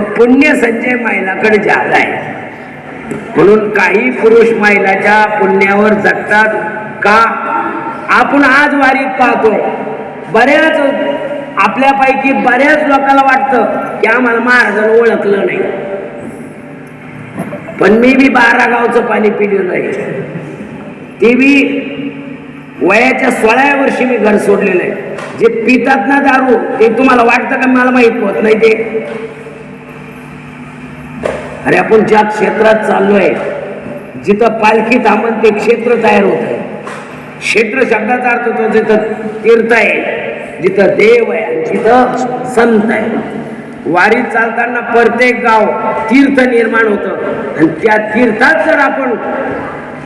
मग पुण्य संजय महिलाकडे जादा आहे. म्हणून काही पुरुष महिलाच्या पुण्यावर जगतात का? आपण आज वारीत पाहतो बऱ्याच आपल्यापैकी बऱ्याच लोकांना वाटतं की आम्हाला महाराजांना ओळखलं नाही. पण मी बी बारा गावचं पाणी पिलेलं आहे. ते बी वयाच्या सोळाव्या वर्षी मी घर सोडलेलं आहे. जे पितात ना दारू ते तुम्हाला वाटतं का? मला माहीत होत नाही ते. अरे आपण ज्या क्षेत्रात चाललोय जिथं पालखी थांबन ते क्षेत्र तयार होत आहे. क्षेत्र शब्दाचा अर्थ तो जिथं तीर्थ आहे जिथं देव आहे आणि जिथं संत आहे. वारीत चालताना प्रत्येक गाव तीर्थ निर्माण होतं. आणि त्या तीर्थात जर आपण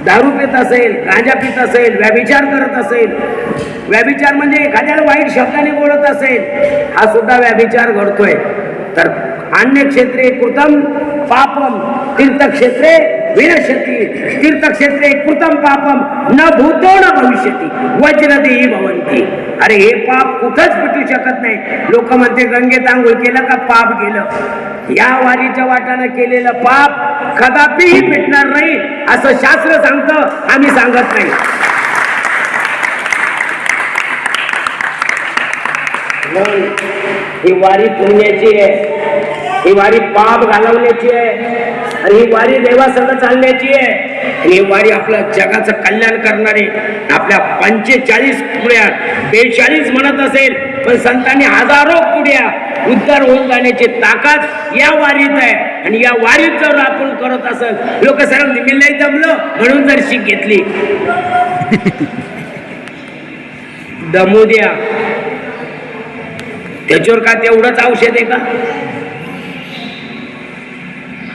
दारू पित असेल गांजा पित असेल व्याभिचार करत असेल व्याभिचार म्हणजे एखाद्याला वाईट शब्दाने बोलत असेल हा सुद्धा व्याभिचार घडतोय. तर अन्य क्षेत्रे कृतम पापम तीर्थक्षेत्रे विनशती तीर्थक्षेत्रे कृतम पापम न भूतो न भविष्यती वज्रदेही भवंती अरे हे पाप कुठंच पिटू शकत नाही. लोक म्हणते गंगेत आंघोळ केलं का पाप गेलं? या वारीच्या वाटानं केलेलं पाप कदापिही पिटणार नाही असं शास्त्र सांगतं आम्ही सांगत नाही. ही वारी पुण्याची आहे. ही वारी पाप घालवण्याची आहे. आणि ही वारी देवासंग चालण्याची आहे. आणि ही वारी आपलं जगाचं कल्याण करणारी आपल्या पंचेचाळीस पुढ्या बेचाळीस म्हणत असेल पण संतांनी हजारो पुढ्या उद्धार होऊन जाण्याची ताकद या वारीत आहे. आणि या वारीत जर आपण करत असेल लोक सर मी नाही जमलं म्हणून जर शीख घेतली. दमू द्या. त्याच्यावर का तेवढंच औषध आहे का?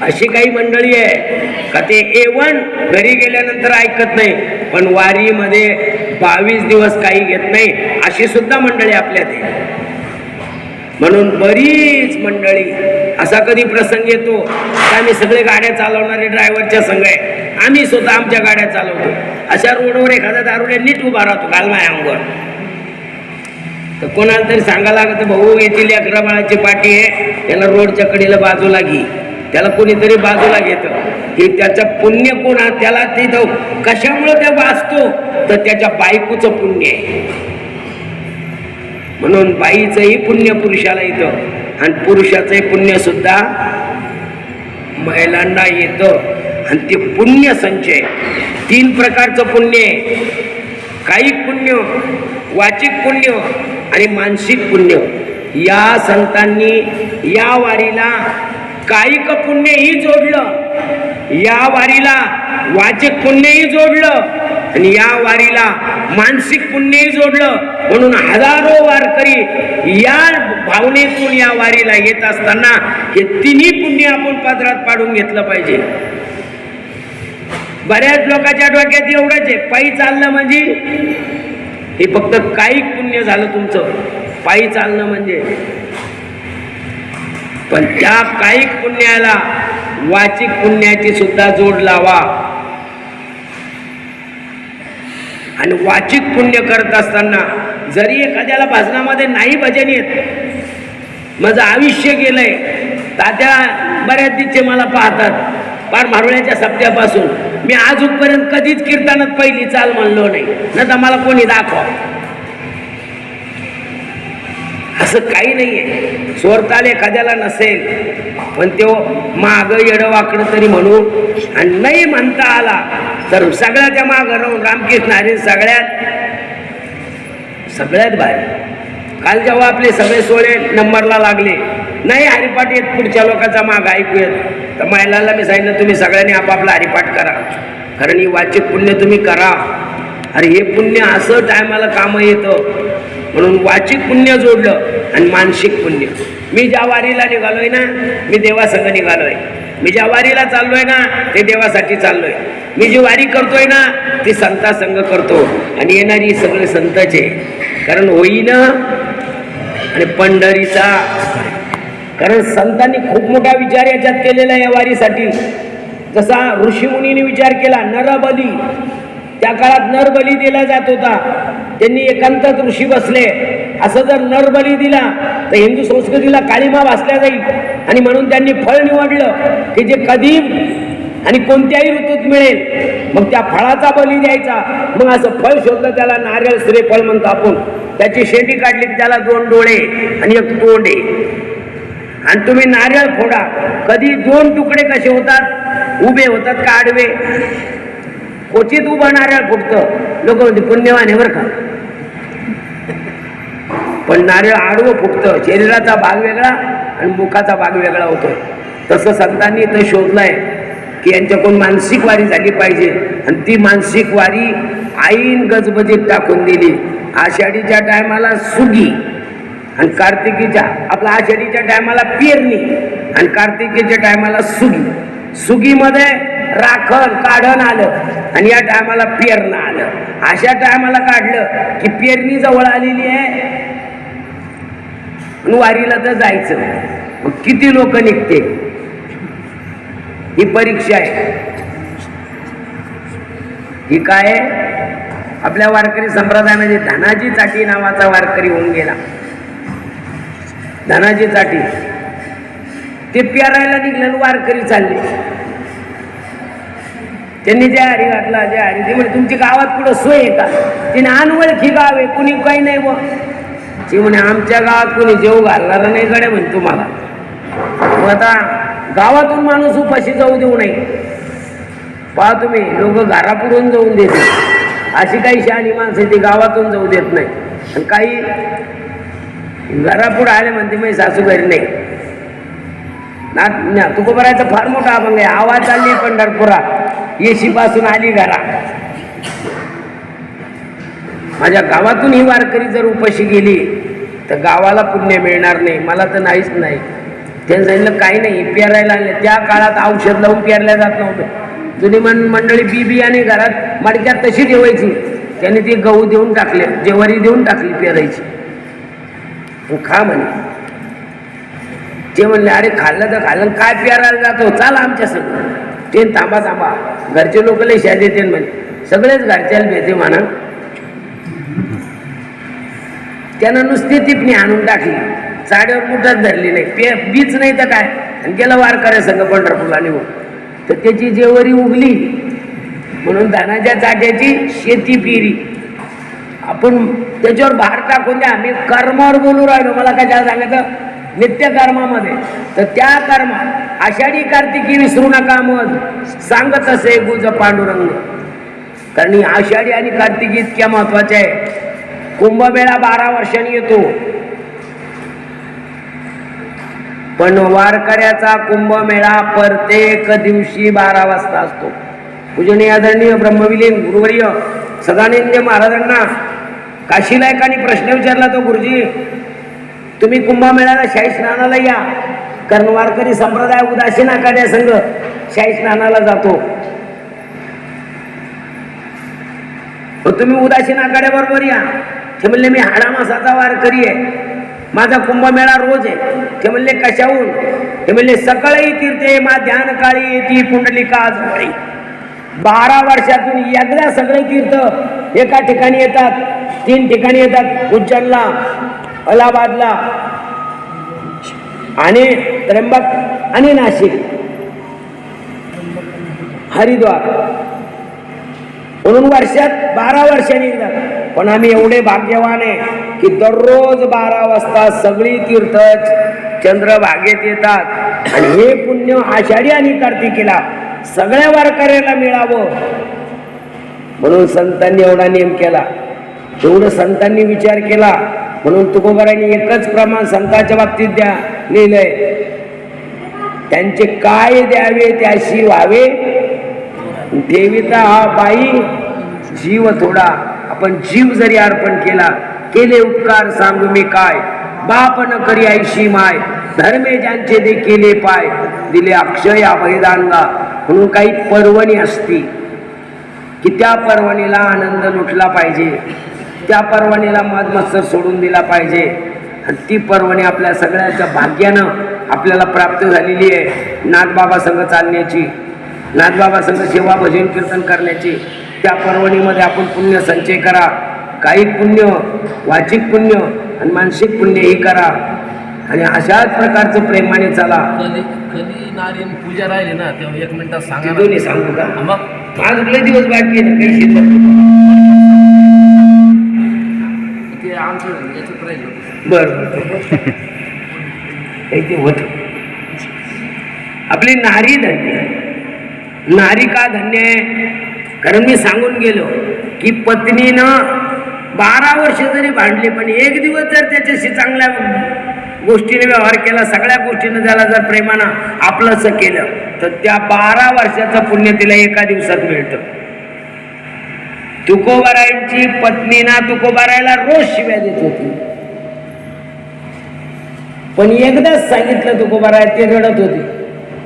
अशी काही मंडळी आहे का ते एवण घरी गेल्यानंतर ऐकत नाही. पण वारीमध्ये बावीस दिवस काही घेत नाही अशी सुद्धा मंडळी आपल्यात आहे म्हणून बरीच मंडळी असा कधी प्रसंग येतो आम्ही सगळे गाड्या चालवणारे ड्रायव्हरच्या संघ आहे. आम्ही स्वतः आमच्या गाड्या चालवतो. अशा रोडवर एखादा दारुड्या नीट उभा राहतो काल माझ्या तर कोणाला तरी सांगा लागत भाऊ येथील अकरा बाळाची पाठी आहे त्याला रोडच्या कडेला बाजूला घे. त्याला कोणीतरी बाजूला घेतं. की त्याचं पुण्य कोण आहे त्याला तिथं कशामुळं त्या वाचतो? तर त्याच्या बायकोचं पुण्य आहे. म्हणून बाईचंही पुण्य पुरुषाला येतं. आणि पुरुषाचंही पुण्य सुद्धा महिलांना येतं. आणि ते पुण्य संचय तीन प्रकारचं पुण्य आहे. काही पुण्य वाचिक पुण्य आणि मानसिक पुण्य. या संतांनी या वारीला कायिक पुण्यही जोडलं. या वारीला वाचिक पुण्यही जोडलं आणि या वारीला मानसिक पुण्यही जोडलं म्हणून हजारो वारकरी या भावनेतून या वारीला येत असताना हे तिन्ही पुण्य आपण पदरात पाडून घेतलं पाहिजे. बऱ्याच लोकांच्या डोक्यात एवढंच आहे पायी चालणं म्हणजे? हे फक्त कायिक पुण्य झालं तुमचं. पायी चालणं म्हणजे? पण त्या काही पुण्याला वाचिक पुण्याची सुद्धा जोड लावा. आणि वाचिक पुण्य करत असताना जरी एखाद्याला भजनामध्ये नाही भजन येत माझं आयुष्य गेलंय तात्या बऱ्याच दिवशी मला पाहतात पार मारुळ्याच्या सप्त्यापासून. मी आजपर्यंत कधीच कीर्तनात पहिली चाल म्हणलो नाही. न तर मला कोणी दाखवा. असं काही नाही आहे स्वरताल एखाद्याला नसेल पण तो माग येडं वाकडं तरी म्हणू आणि नाही म्हणता आला तर सगळ्याच्या मागं राहून रामकृष्ण हरी सगळ्यात सगळ्यात भारी. काल जेव्हा आपले सगळे सोळे नंबरला लागले नाही हरिपाठ येत पुढच्या लोकांचा माग ऐकू येत. तर महिलांना मी सांगितलं तुम्ही सगळ्यांनी आपापला हरिपाठ करा. कारण ही वाचिक पुण्य तुम्ही करा. अरे हे पुण्य असं टायमाला कामं येतं. म्हणून वाचिक पुण्य जोडलं आणि मानसिक पुण्य. मी ज्या वारीला निघालोय ना मी देवासंग निघालोय. मी ज्या वारीला चाललोय ना ते देवासाठी चाललोय. मी जी वारी करतोय ना ती संतासंग करतो. आणि येणारी सगळे संतचे. कारण होईन आणि पंढरीचा कारण संतांनी खूप मोठा विचार याच्यात केलेला आहे या वारीसाठी. जसा ऋषीमुनीने विचार केला नरबली. त्या काळात नरबली दिला जात होता. त्यांनी एकांतात ऋषी बसले. असं जर नरबली दिला तर हिंदू संस्कृतीला काळीमा वाचल्या जाईल. आणि म्हणून त्यांनी फळ निवडलं की जे कधी आणि कोणत्याही ऋतूत मिळेल. मग त्या फळाचा बली द्यायचा. मग असं फळ शोधलं त्याला नारळ श्रीफळ म्हणतो आपण. त्याची शेंडी काढली की त्याला दोन डोळे आणि एक तोंड. आहे आणि तुम्ही नारळ फोडा. कधी दोन तुकडे कसे होतात? उभे होतात का आडवे? क्वचित उभं नारळ फुटतं लोक म्हणते पुण्यवान आहे बरं का? पण नारळ आडवं फुटतं. शरीराचा भाग वेगळा आणि मुखाचा भाग वेगळा होतो तसं संतांनी इथं शोधलंय की यांच्याकडून मानसिक वारी झाली पाहिजे. आणि ती मानसिक वारी आईन गजबजीत टाकून दिली. आषाढीच्या टायमाला सुगी आणि कार्तिकीच्या आपल्या आषाढीच्या टायमाला पेरणी आणि कार्तिकीच्या टायमाला सुगी. सुगीमध्ये राखण काढण आलं. आणि या टायमाला पेरणं आलं. अशा टायमाला काढलं की पेरणी जवळ आलेली आहे. वारीला तर जायचं. मग किती लोक निघते? ही परीक्षा आहे. ही काय आपल्या वारकरी संप्रदायामध्ये धनाजी चाटी नावाचा वारकरी होऊन गेला. धनाजी चाटी. ते पेरायला निघले आणि वारकरी चालले. त्यांनी जय हरी घातला जय हरी ते म्हणे तुमची गावात कुठं सोय आहे का? तिने अनवळखी गाव आहे कुणी काही नाही व ती म्हणे आमच्या गावात कुणी जेव घालणार नाही गडे म्हणे तुम्हाला मग आता गावातून माणूस उपाशी जाऊ देऊ नये. पहा तुम्ही लोक घरापुढून जाऊन देते अशी काही शहाणी माणसं ती गावातून जाऊ देत नाही आणि काही घरापुढं आले म्हणते मी सासू घरी नाही ना तुकोबरायचा फार मोठा अभंग आहे. आवाज चालली पंढरपुरा येशी पासून आली घरा. माझ्या गावातून ही वारकरी जर उपाशी गेली तर गावाला पुण्य मिळणार नाही. मला तर नाहीच नाही. त्यांनी सांगितलं काही नाही पेरायला त्या काळात औषध लावून पेरल्या जात नव्हतं. जुनी मन मंडळी बी बियाणे घरात मडक्यात तशी ठेवायची. त्यांनी ती गहू देऊन टाकले जेवारी देऊन टाकली पेरायची. खा म्हणे. ते म्हणले अरे खाल्लं तर खाल्लं. काय पेरायला जातो? चाल आमच्या सगळं ते थांबा थांबा. घरचे लोक लय शाद येते म्हणे सगळेच घरच्याला भेटे म्हणा. त्यानं नुसती टिपणी आणून टाकली. साड्यावर मुठच धरली नाही. पे बीच नाही तर काय? आणि गेला वार करायचं संघ पंढरपूरला निघून. तर त्याची जेवरी उगली म्हणून धानाच्या चाट्याची शेती पिरी. आपण त्याच्यावर भार टाकून द्या. मी कर्मावर बोलू राहिलो. मला काय त्याला सांगायचं? नित्य कर्मामध्ये. तर त्या कर्म आषाढी कार्तिकी विसरू नका मग. सांगत असे गुज पांडुरंग. कारण आषाढी आणि कार्तिकी इतक्या महत्त्वाच्या आहे. कुंभमेळा बारा वर्षांनी येतो. पण वारकऱ्याचा कुंभमेळा प्रत्येक दिवशी बारा वाजता असतो. पूजनीय आदरणीय ब्रह्मविलीन गुरुवर्य सदानंद महाराजांना काशीला एकाने प्रश्न विचारला तो गुरुजी तुम्ही कुंभमेळ्याला शाही स्नानाला या. कारण वारकरी संप्रदाय उदासीन आखाड्या संघ शाही स्नानाला जातो. हो, तुम्ही उदासीन आखाड्याबरोबर या. ते म्हणले मी हाडामासाचा वारकरी आहे. माझा कुंभमेळा रोज आहे. ते म्हणले कशाहून? ते म्हणले सकाळी तीर्थे मा ध्यान काळी येते कुंडलिका जवळी बारा वर्षातून एकदा सगळे तीर्थ एका ठिकाणी येतात तीन ठिकाणी येतात उज्जैनला. अलाहाबादला. आणि त्र्यंबक आणि नाशिक. हरिद्वार. म्हणून वर्षात बारा वर्षांनी एकदा पण आम्ही एवढे भाग्यवान आहे की दररोज बारा वाजता सगळी तीर्थ चंद्रभागेत येतात. आणि हे पुण्य आषाढी आणि कार्तिकीला सगळ्या वारकऱ्याला मिळावं. म्हणून संतांनी एवढा नियम केला. एवढं संतांनी विचार केला. म्हणून तुकोबारांनी एकच प्रमाण संतांच्या बाबतीत द्या लिहिलंय. त्यांचे काय द्यावे त्याशी व्हावे? देविता हा बाई जीव थोडा. आपण जीव जरी अर्पण केला केले उपकार सांगू मी काय? बाप न करी ऐशी माय. धर्मे ज्यांचे दे केले पाय दिले अक्षय अभयदांगा म्हणून काही पर्वणी असती. की त्या पर्वणीला आनंद लुटला पाहिजे? त्या पर्वणीला मधमत्सर सोडून दिला पाहिजे. आणि ती पर्वणी आपल्या सगळ्याच्या भाग्यानं आपल्याला प्राप्त झालेली आहे. नाथबाबा संघ चालण्याची नाथबाबा संघ सेवा भजन कीर्तन करण्याची त्या पर्वणीमध्ये आपण पुण्य संचय करा. कायिक पुण्य वाचिक पुण्य आणि मानसिक पुण्य ही करा. आणि अशाच प्रकारचं प्रेमाने चला. कधी कधी नारायण पूजा राहिली ना तेव्हा एक मिनिटात सांगा. दोन्ही सांगू का? मग. आज दिवस बाकी काही शिल्लक. ते आमचं याच्यात राहिलं बरं काही ते होत आपली नारी धन्य आहे. नारी का धन्य आहे? कारण मी सांगून गेलो की पत्नीनं बारा वर्ष जरी भांडली पण एक दिवस जर त्याच्याशी चांगल्या गोष्टीने व्यवहार केला सगळ्या गोष्टीनं त्याला जर प्रेमानं आपलंसं केलं तर त्या बारा वर्षाचं पुण्य तिला एका दिवसात मिळतं. तुकोबारायांची पत्नीना तुकोबारायला रोज शिव्या देत होती. पण एकदाच सांगितलं तुकोबाराय ते रडत होते.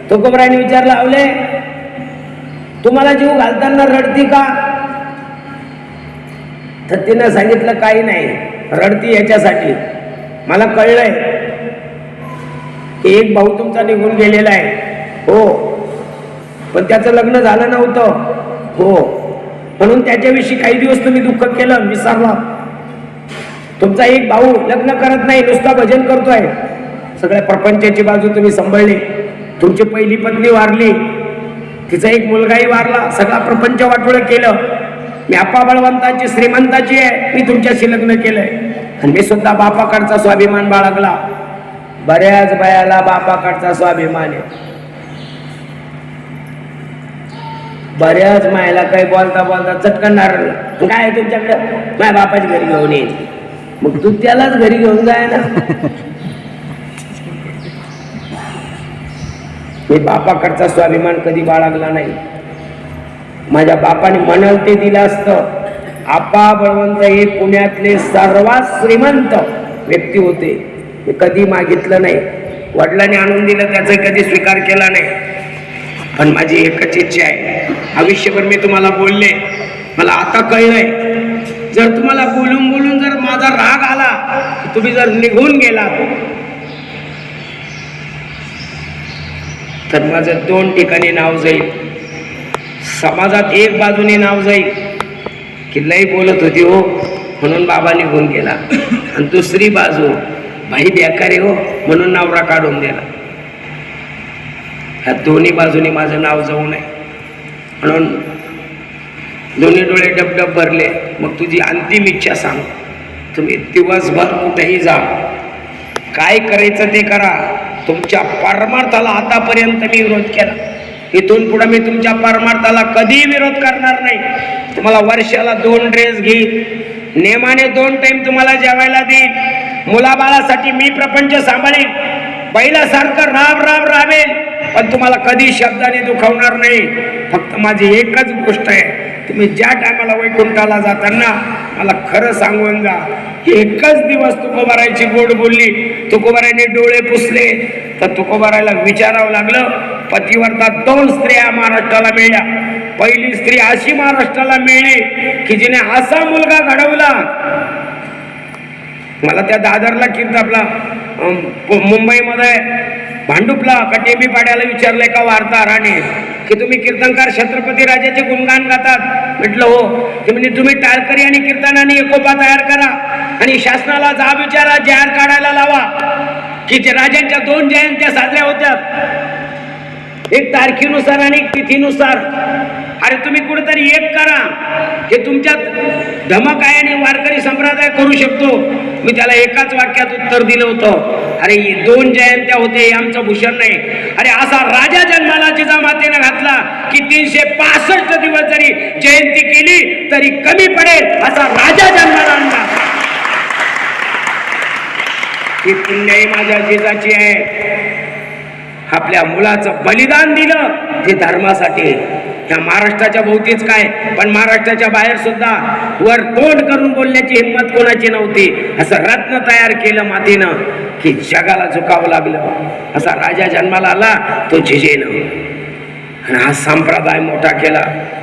तुकोबारायने विचारलं आवले तुम्हाला जीव घालताना रडती का? तर तिनं सांगितलं काही नाही रडती याच्यासाठी. मला कळलंय की एक भाऊ तुमचा निघून गेलेला आहे. हो. पण त्याचं लग्न झालं नव्हतं. हो. म्हणून त्याच्याविषयी काही दिवस तुम्ही दुःख केलं विसरला. तुमचा एक भाऊ लग्न करत नाही नुसता भजन करतोय. सगळ्या प्रपंचाची बाजू तुम्ही सांभाळली. तुमची पहिली पत्नी वारली. तिचा एक मुलगाही वारला. सगळा प्रपंच वाटोळं केलं. मी आपा बळवंताची श्रीमंताची आहे. मी तुमच्याशी लग्न केलंय. आणि मी सुद्धा बापाकडचा स्वाभिमान बाळगला. बऱ्याच बायाला बापाकडचा स्वाभिमान आहे. बऱ्याच मायला काही बोलता बोलता चटकन नारळ काय आहे तुमच्याकडे? माझ्या बापाच्या घरी घेऊन ये. मग तू त्यालाच घरी घेऊन जाय ना. मी बापाकडचा स्वाभिमान कधी बाळगला नाही. माझ्या बापाने म्हणाल ते दिलं असतं आपा बळवंत हे पुण्यातले सर्वात श्रीमंत व्यक्ती होते. मी कधी मागितलं नाही. वडिलांनी आणून दिलं त्याचा कधी स्वीकार केला नाही. पण माझी एकच इच्छा आहे. आयुष्यभर मी तुम्हाला बोलले. मला आता कळलंय जर तुम्हाला बोलून बोलून जर माझा राग आला तुम्ही जर निघून गेला तर माझं दोन ठिकाणी नाव जाईल. समाजात एक बाजूने नाव जाईल. की लई बोलत होती हो म्हणून बाबा निघून गेला. आणि दुसरी बाजू भाई बेकारे हो म्हणून नवरा काढून दिला. ह्या दोन्ही बाजूनी माझं नाव जाऊ नये. म्हणून दोन्ही डोळे डबडब भरले. मग तुझी अंतिम इच्छा सांग. तुम्ही दिवसभर कुठेही जा. काय करायचं ते करा. तुमच्या परमार्थाला आतापर्यंत मी विरोध केला. इथून पुढे मी तुमच्या परमार्थाला कधीही विरोध करणार नाही. तुम्हाला वर्षाला दोन ड्रेस घेईन. नेमाने दोन टाइम तुम्हाला जेवायला देईन. मुलाबाळासाठी मी प्रपंच सांभाळीन. पहिल्यासारखं राब राब राबेल पण तुम्हाला कधी शब्दाने दुखावणार नाही. फक्त माझी एकच गोष्ट आहे. तुम्ही ज्या टायमाला वैकुंठाला जाताना मला खरं सांगून जा. एकच दिवस तुकोबारायची गोड बोलली. तुकोबारायने डोळे पुसले. तर तुकोबारायला विचारावं लागलं. पतिवर्ता दोन स्त्रिया महाराष्ट्राला मिळल्या. पहिली स्त्री अशी महाराष्ट्राला मिळली की जिने असा मुलगा घडवला. मला त्या दादरला कीर्त आपला मुंबईमध्ये भांडुपला का टेबी पाड्याला विचारलंय का वार्ताहराने की तुम्ही कीर्तनकार छत्रपती राजाचे गुणगान गातात? म्हटलं हो. ते म्हणजे तुम्ही टाळकरी आणि कीर्तनाने एकोपा तयार करा आणि शासनाला जाब विचारा जाहीर काढायला लावा की जे राजांच्या दोन जयंत्या साजऱ्या होत्या एक तारखेनुसार आणि एक तिथीनुसार. अरे तुम्ही कुठेतरी एक करा हे तुमच्यात धमक आहे आणि वारकरी संप्रदाय करू शकतो. मी त्याला एकाच वाक्यात उत्तर दिलं होतं. अरे दोन जयंत्या होते आमचं भूषण नाही. अरे असा राजा जन्माला जिजा मातेनं घातला की तीनशे पासष्ट दिवस जरी जयंती केली तरी कमी पडेल असा राजा जन्माला आणला. ही पुण्याही माझ्या जिजाची आहे. आपल्या मुलाचं बलिदान दिलं ते धर्मासाठी. ह्या महाराष्ट्राच्या भोवतीच काय पण महाराष्ट्राच्या बाहेर सुद्धा वर तोंड करून बोलण्याची हिंमत कोणाची नव्हती. असं रत्न तयार केलं मातीनं. की जगाला झुकावं लागलं. असा राजा जन्माला आला तो झिजेनं आणि हा संप्रदाय मोठा केला.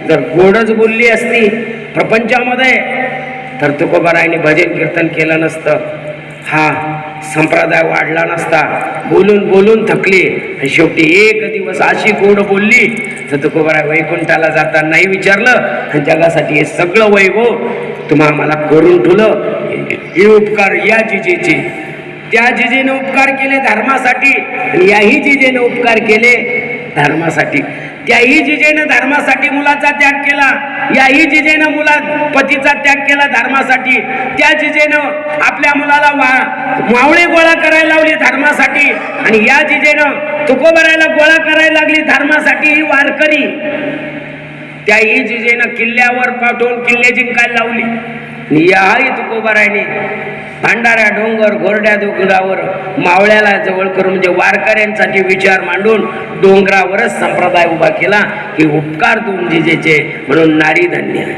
जर गोडच बोलली असती प्रपंचामध्ये तर तुकोबारायने भजन कीर्तन केलं नसतं. हा संप्रदाय वाढला नसता. बोलून बोलून थकली. आणि शेवटी एक दिवस अशी गोड बोलली तर तुकोबाराय वैकुंठाला जाता नाही विचारलं. आणि जगासाठी हे सगळं वैभव तुम्हा मला करून ठेवलं. हे उपकार या जिजेचे. त्या जिजेने उपकार केले धर्मासाठी याही जिजेने उपकार केले धर्मासाठी. त्याही जिजेनं धर्मासाठी मुलाचा त्याग केला याही जिजेनं मुला पतीचा त्याग केला धर्मासाठी. त्या जिजेनं आपल्या मुलाला वा मावळे गोळा करायला लावली धर्मासाठी आणि या जिजेनं तुकोबरायला गोळा करायला लागली धर्मासाठी ही वारकरी. त्याही जिजेनं किल्ल्यावर पाठवून किल्ले जिंकायला लावली. याही तुकोबरायने भांडाऱ्या डोंगर घोरड्या डोंगरावर मावळ्याला जवळ करून म्हणजे वारकऱ्यांसाठी विचार मांडून डोंगरावरच संप्रदाय उभा केला हे उपकार दोन जिजेचे. म्हणून नारी धन्य आहे.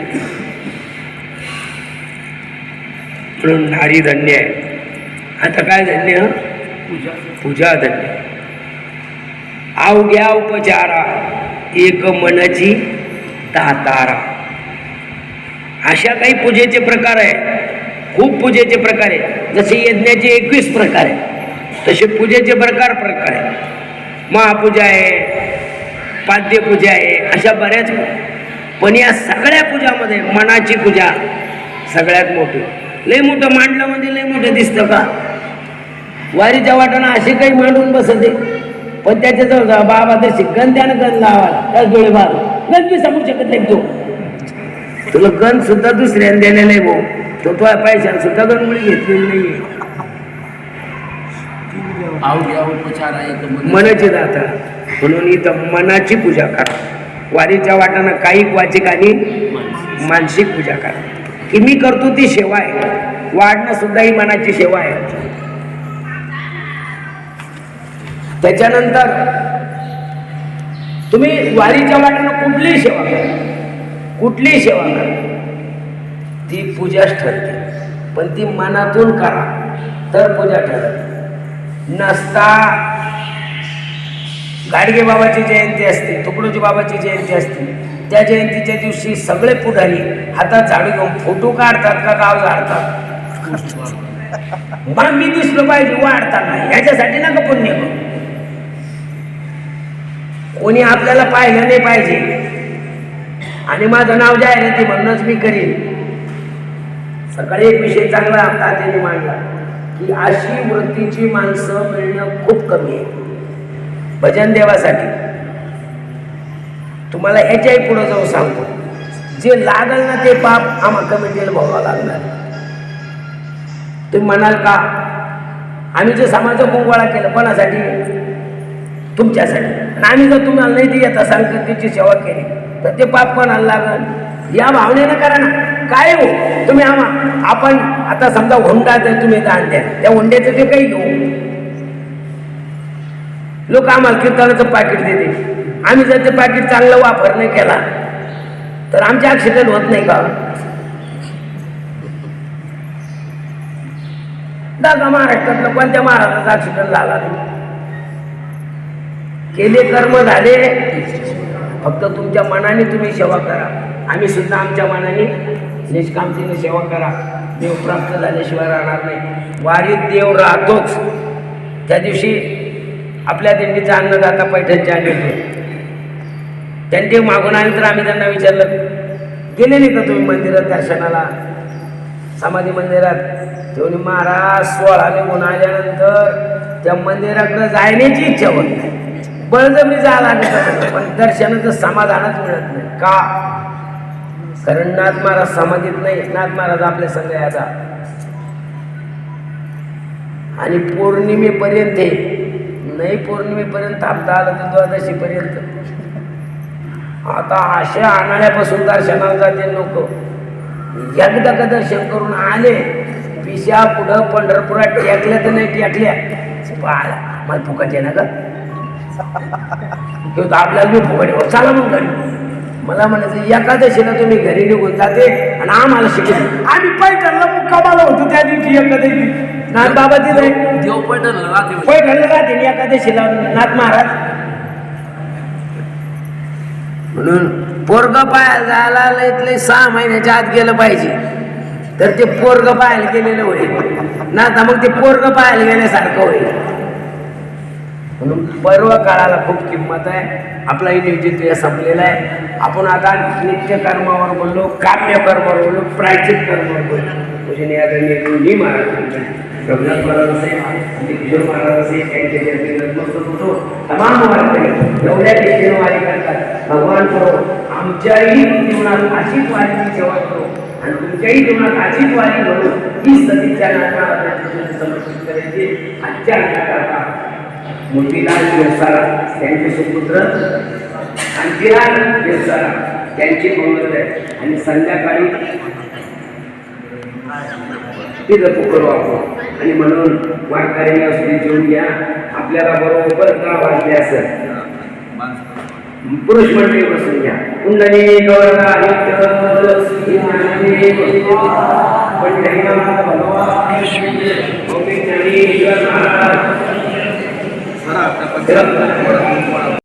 म्हणून नारी धन्य आहे. आता काय धन्य? पूजा पूजा धन्य. अवघ्या उपचारा एक मनची दातारा. अशा काही पूजेचे प्रकार आहे. खूप पूजेचे प्रकार आहे. जसे यज्ञाचे एकवीस प्रकार आहे. तसे पूजेचे प्रकार प्रकार आहे. महापूजा आहे पाद्यपूजा आहे अशा बऱ्याच पण या सगळ्या पूजामध्ये मनाची पूजा सगळ्यात मोठी. लय मोठं मांडलं म्हणजे लय मोठं दिसतं का? वारीच्या वाटानं असे काही मांडून बसते. पण त्याच्याजवळ जा बाबा तर गण त्यानं गण लावाला त्याच डोळे बार गण बी शकत नाही तो. तुला गण सुद्धा दुसऱ्याने दिलेला आहे भाऊ. तो तो पैशाने सुद्धा गणमुळी घेतलेली मन मनाची. दाता. म्हणून इथं मनाची पूजा करा. वारीच्या वाटानं काही वाचिकांनी मानसिक. पूजा करा. की मी करतो ती सेवा आहे. वाढणं सुद्धा ही मनाची सेवा आहे. त्याच्यानंतर तुम्ही वारीच्या वाटानं कुठलीही सेवा करा. कुठलीही सेवा करा. ती पूजाच ठरते. पण ती मनातून करा. तर पूजा ठरते. नसता गाडगे बाबाची जयंती असते तुकडोजी बाबाची जयंती असते. त्या जयंतीच्या दिवशी सगळे पुढारी हातात झाडू घेऊन फोटो काढतात का गाव झाडतात? मग मी दिसलो पाहिजे वाढताना. ह्याच्यासाठी ना का पुण्य. कोणी आपल्याला पाहिलं नाही पाहिजे. आणि माझं नाव जाहिराती म्हणूनच मी करीन. सकाळी एक विषय चांगला तात्याने मांडला. की अशी वृत्तीची माणसं मिळणं खूप कमी आहे. भजन देवासाठी. तुम्हाला ह्याच्याही पुढं जाऊन सांगतो. जे लागल ना ते पाप आम्हा कमिटीला भोगावं लागणार. तुम्ही म्हणाल का? आम्ही जे समाज गोळा केलं कोणासाठी? तुमच्यासाठी. आणि आम्ही जर तुम्हाला नाही ती सांगतो तिची सेवा केली. तर ते पाप कोणाला लागल? या भावनेनं करा ना. काय हो? तुम्ही आम्हा आपण आता समजा हुंडा जर तुम्ही दान द्या त्या हुंड्याचं ते काही घेऊ. लोक आम्हाला कीर्तनाचं पाकिट देते आम्ही जर ते पाकिट चांगलं वापर नाही केला तर आमचे ॲक्सिडेंट होत नाही का? दादा महाराष्ट्रातलं कोणत्या महाराजाचा ॲक्सिडेंट झाला? केले कर्म झाले फक्त तुमच्या मनाने तुम्ही सेवा करा. आम्ही सुद्धा आमच्या मनाने निष्कामतेने सेवा करा. देव प्राप्त झाल्याशिवाय राहणार नाही. वारीत देव राहतोच. त्या दिवशी आपल्या दिंडीचा अन्नदाता पैठणच्या आले होते. त्यांचे मागून आले तर आम्ही त्यांना विचारलं गेले नाही का तुम्ही मंदिरात दर्शनाला? समाधी मंदिरात? तेवढी महाराज सोळा निघून आल्यानंतर त्या मंदिराकडे जाण्याची इच्छा होत नाही. बळजबरी जायला लागत पण दर्शनाचं समाधानच मिळत नाही. का? कारण नाथ महाराज समाधीत नाही. नाथ महाराज आपल्या संग आणि पौर्णिमेपर्यंत हे नाही पौर्णिमेपर्यंत थांबता आलं तर द्वादशीपर्यंत. आता अशा आणाण्यापासून दर्शनाला जाते लोक. एकदा का दर्शन करून आले पिशा पुढं पंढरपुरात टेकल्या तर नाही टेकल्या. मला फुकट आहे ना का किंवा आपल्याला मी आहे. चला मग घरी. मला म्हणायचं एकादशीला तुम्ही घरी निघून जाते आणि आम्हाला शिकले आम्ही पैठणला मुक्कामाला होतो त्या दिवशी एकादशी. नाथ बाबा तिथे देव पैठण राहते. पैठणला राहते एकादशीला नाथ महाराज. म्हणून पोरग पाहायला जायला लय सहा महिन्याच्या आत गेलं पाहिजे. तर ते पोरग पाहायला गेलेलं होईल. ना आता मग ते पोरग पाहायला गेल्यासारखं होईल. म्हणून पर्व काळाला खूप किंमत आहे. आपलाही नियोजित संपलेला आहे. आपण आता नित्य कर्मावर बोललो काम्य कर्मावर बोललो प्रायचित कर्मावर बोललो. म्हणजे आदरणीय गुरुजी महाराज रघुनाथ महाराज असेल आणि किशोर महाराज असेल त्यांचे जे नतमस्तक होतो तमाम एवढ्या दिशेने वारी करतात. भगवान करो आमच्याही जीवनात अशीच वारीची सेवा करो. आणि तुमच्याही जीवनात अशीच वारी म्हणून ही सतीच्या नाटकाला समर्पित करायची आजच्या नाटकाला मोतीलाल व्यवसारा त्यांचे सुपुत्र कांतीलाल व्यवसारा त्यांची मंगल आहे आणि संध्याकाळी तिथं करू आपण आणि म्हणून वारकऱ्यांनी असली जेवून घ्या आपल्याला बरोबर का वाजले असं पुरुष मंडळी बसून घ्या कुंडली गौरला भगवान నిరంతరం కూడా